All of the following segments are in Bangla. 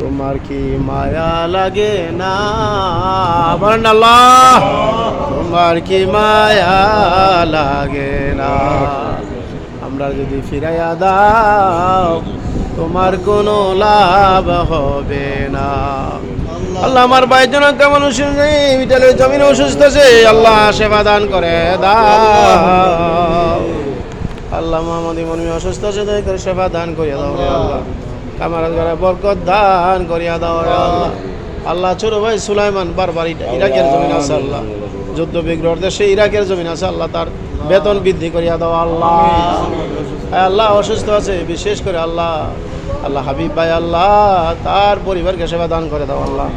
তোমার কি মায়া লাগে না? আল্লাহ তোমার কি মায়া লাগে না? আমরা যদি ফিরাইয়া দাও তোমার কোনো লাভ হবে না। আল্লাহ আমার অসুস্থ নেই বিটালের জমিনে অসুস্থ আছে আল্লাহ সেবা দান করে দাও। আল্লাহ মোহাম্মদ ইমনি অসুস্থ আছে দয়া করে সেবা দান করিয়া দাও আল্লাহ। কামার ঘরে বরকত দান করিয়া দাও আল্লাহ। আল্লাহ। ছোট ভাই সুলাইমান বারবার ইরাকের জমিন আছে আল্লাহ। যুদ্ধ বিগ্রহ দেশে ইরাকের জমিন আছে আল্লাহ তার বেতন বৃদ্ধি করিয়া দাও আল্লাহ। আল্লাহ অসুস্থ আছে বিশেষ করে আল্লাহ। আল্লাহ হাবিব ভাই আল্লাহ তার পরিবারকে সেবা দান করে দাও আল্লাহ।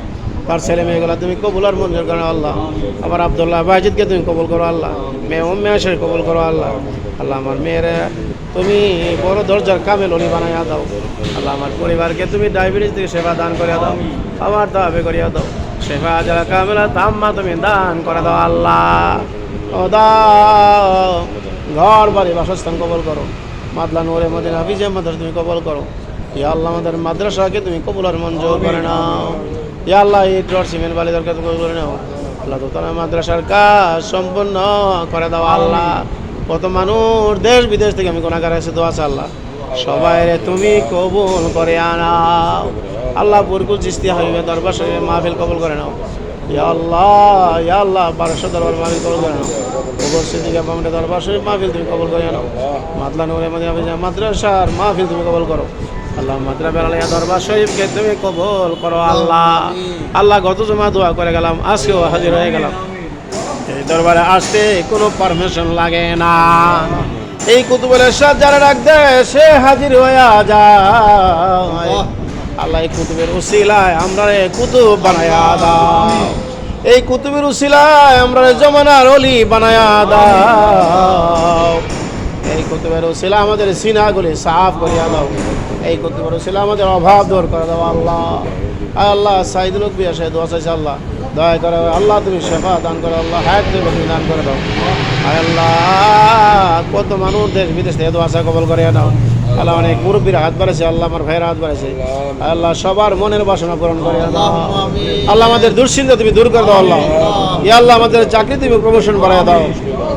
তার ছেলে মেয়েগুলা তুমি কবুল আর মঞ্জুর করো আল্লাহ। আমার আবদুল্লাহ বাজিদকে তুমি কবুল করো আল্লাহ। মেয়ে উম্মে আশের কবুল করো আল্লাহ। আল্লাহ আমার মেয়েরা তুমি বড় দরজার কামেল অলি বানাইয়া দাও। আল্লাহ আমার পরিবারকে তুমি ডায়াবেটিস থেকে সেবা দান করে দাও। আমার দাবে করিয়া দাও। সেবা যারা কামেলা তাম্মা তুমি দান করে দাও আল্লাহ। ও দাও। ঘর, বাড়ি, বাসস্থান কবল করো। মাদলা নোরে মদিনা হাফিজে মাদ্রাসা তুমি কবল করো। ইয়া আল্লাহ আমাদের মাদ্রাসাকে তুমি কবুল আর মঞ্জুর করে নাও। ইয়া আল্লাহ এই ড্রর সিমেন্ট বালি দরকার কবুল করে নাও। আল্লাহ তোমার মাদ্রাসার কাজ সম্পূর্ণ করে দাও আল্লাহ। কত মানুষ দেশ বিদেশ থেকে আমি গোনাগার এসে দোয়া আল্লাহ। সবাই তুমি কবুল করে আনাও। আল্লাহ বুরকুল চিস্তি হাবিবে দরবার শরীফে মাহফিল কবুল করে নাও। ইয়া আল্লাহ ইয়া আল্লাহ বারোশো দরবার মাহফিল কবুল করে নাও। ওগর সিদ্দিকা পামটা দরবার শরীফ মাহফিল তুমি কবুল করে নাও। মাতলা নুরে মদিনা মাদ্রাসার মাহফিল তুমি কবুল করো। আল্লাহ মাদ্রা বেড়ালিয়া দরবার শরীফকে তুমি কবুল করো আল্লাহ। আল্লাহ গত জমা দোয়া করে গেলাম আজকেও হাজির হয়ে গেলাম। এই দরবারে আসতে কোনো পারমিশন লাগে না। এই কুতুবের সাথ যারা ডাক দেয় সে হাজির হইয়া যায়। আল্লাহ এই কুতুবের উসিলায় আমরা কুতুব বানায়া দাও। এই কুতুবের উসিলায় আমরা জমানার অলি বানায়া দাও। এই করতে পারো, সেলা আমাদের সিনাগুলি সাফ করিয়া দাও এই করতে পারো, সেলা আমাদের অভাব দূর করে দাও, আল্লাহ। আল্লাহ সাইদুল উকবি আসে দোয়া চাইছে আল্লাহ। দয়া করে আল্লাহ, তুমি শেফা দান করো আল্লাহ, হায়াত তুমি দান করে দাও। আল্লাহ, কত মানুষ দেশ বিদেশ থেকে দোয়া কবল করে নাও আল্লাহ অনেক মুরব্বীর হাত বাড়াইছে, আল্লাহ আমার ভাইয়ের হাত বাড়াইছে। আল্লাহ সবার মনের বাসনা পূরণ করে আল্লাহ আমাদের দুশ্চিন্তা তুমি দূর করে দাও, আল্লাহ। ইয়া আল্লাহ আমাদের চাকরি তুমি প্রমোশন বাড়ায় দাও।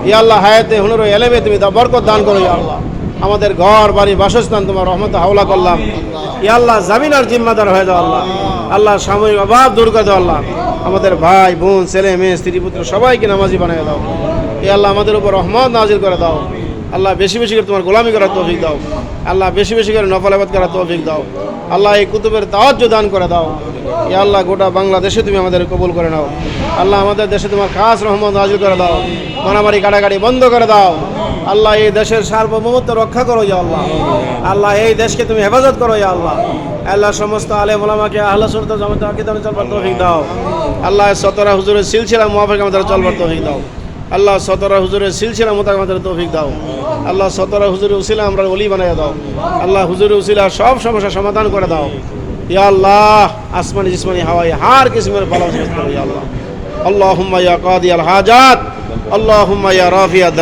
ইয়া আল্লাহ হায়াতে হুনুর এলেমে তুমি বরকত দান করো, ইয়া আল্লাহ। আমাদের ঘর, বাড়ি, বাসস্থান তোমার রহমত হাওলা করলাম। ইয়া আল্লাহ জামিন আর জিম্মাদার হয়ে দাও, আল্লাহ। আল্লাহ সাময়িক অভাব দূর করে দাও, আল্লাহ। আমাদের ভাই, বোন, ছেলে, মেয়ে, স্ত্রী, পুত্র সবাইকে নামাজি বানিয়ে দাও। ইয়া আল্লাহ আমাদের উপর রহমত নাজিল করে দাও। আল্লাহ বেশি বেশি করে তোমার গোলামি করার তৌফিক দাও। আল্লাহ বেশি বেশি করে নফলাবাদ করার তৌফিক দাও। আল্লাহ এই কুতুবের তাওয়াজ্য দান করে দাও। ইয়া আল্লাহ, গোটা বাংলাদেশে তুমি আমাদের কবুল করে নাও। আল্লাহ, আমাদের দেশে তোমার খাস রহমত নাজিল করে দাও। মারামারি কাটাকাটি বন্ধ করে দাও। আল্লাহ, এই দেশের সার্বভৌমত্ব রক্ষা করো ইয়া আল্লাহ। আল্লাহ, এই দেশকে তুমি হেফাজত করো ইয়া আল্লাহ। আল্লাহ, সমস্ত আলেম ওলামাকে আল্লাহ সুরত জামাত আকিদানে চলবার তৌফিক দাও। আল্লাহ, সতরা হুজুরের সিলসিলা মুআফিক আমাদের চলবার তৌফিক দাও। আল্লাহ সতরা হুজুরের সিলসিলা মোতাক আমাদের তৌফিক দাও। আল্লাহ সতরা হুজুরের উসিলা আমরা অলি বানাই দাও। আল্লাহ হুজুরের উসিলা সব সমস্যা সমাধান করে দাও। ইয়া আল্লাহ, আসমানি জিসমানি হাওয়াই হার কিসমের ভালো আল্লাহ। আল্লাহ ইয়া কাদি হাজাত। আল্লাহ ইয়া রাফিয়া